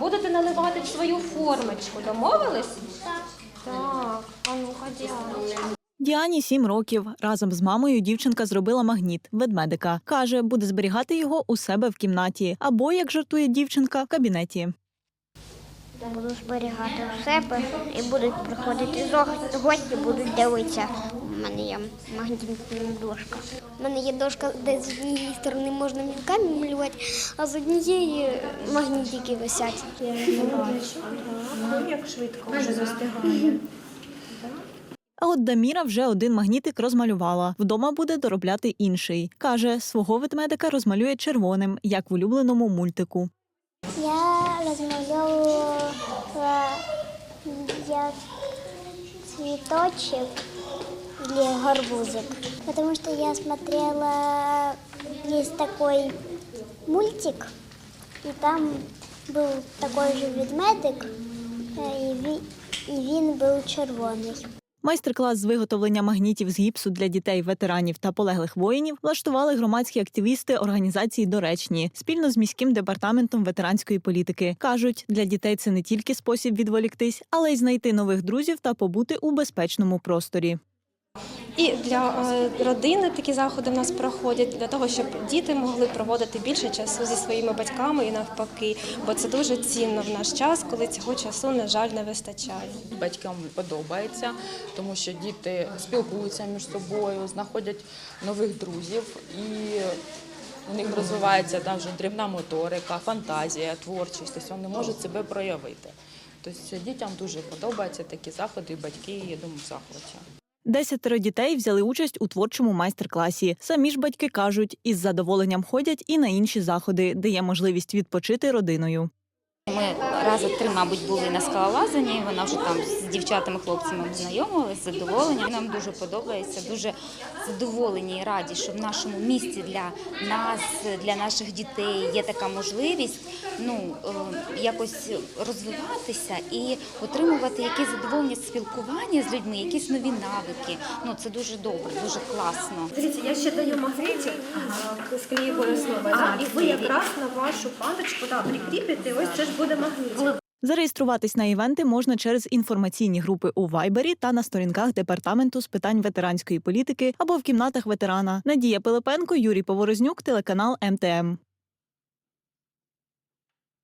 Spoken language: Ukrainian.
будете наливати в свою формочку. Домовились? Так. Так, а ну ходімо. Діані сім років. Разом з мамою дівчинка зробила магніт ведмедика. Каже, буде зберігати його у себе в кімнаті або, як жартує дівчинка, в кабінеті. Буду зберігати у себе і будуть приходити гості, будуть дивитися. У мене є магнітна дошка. У мене є дошка, де з однієї сторони можна мілками малювати, а з однієї магнітики висять. Як швидко вже застигає. А от Даміра вже один магнітик розмалювала. Вдома буде доробляти інший. Каже, свого ведмедика розмалює червоним, як в улюбленому мультику. Я розмальовувала як цветочек или горбузик. Потому что я смотрела, есть такой мультик, и там был такой же ведмедик, і і він був червоний. Майстер-клас з виготовлення магнітів з гіпсу для дітей, ветеранів та полеглих воїнів влаштували громадські активісти організації Доречні спільно з міським департаментом ветеранської політики. кажуть, для дітей це не тільки спосіб відволіктись, але й знайти нових друзів та побути у безпечному просторі. І для е, родини такі заходи в нас проходять для того, щоб діти могли проводити більше часу зі своїми батьками і навпаки, бо це дуже цінно в наш час, коли цього часу, на жаль, не вистачає. Батькам подобається, тому що діти спілкуються між собою, знаходять нових друзів і у них розвивається там вже дрібна моторика, фантазія, творчість, тобто вони можуть себе проявити. Тобто дітям дуже подобаються такі заходи, і батьки, я думаю, в. Десятеро дітей взяли участь у творчому майстер-класі. Самі ж батьки кажуть, із задоволенням ходять і на інші заходи, де є можливість відпочити родиною. Ми рази три, мабуть, були на скалолазанні. Вона вже там з дівчатами, хлопцями знайомилась, задоволені. Нам дуже подобається, дуже задоволені і раді, що в нашому місті для нас, для наших дітей є така можливість ну е, якось розвиватися і отримувати якесь задоволення спілкування з людьми, якісь нові навики. Ну це дуже добре, дуже класно. Дивіться, я ще даю магнитик а, з клеєвої основи, да? і ви якраз на вашу пандочку да, прикріпите, ось це ж буде магнитик. Зареєструватись на івенти можна через інформаційні групи у Вайбері та на сторінках департаменту з питань ветеранської політики або в кімнатах ветерана. Надія Пилипенко, Юрій Поворознюк, телеканал МТМ.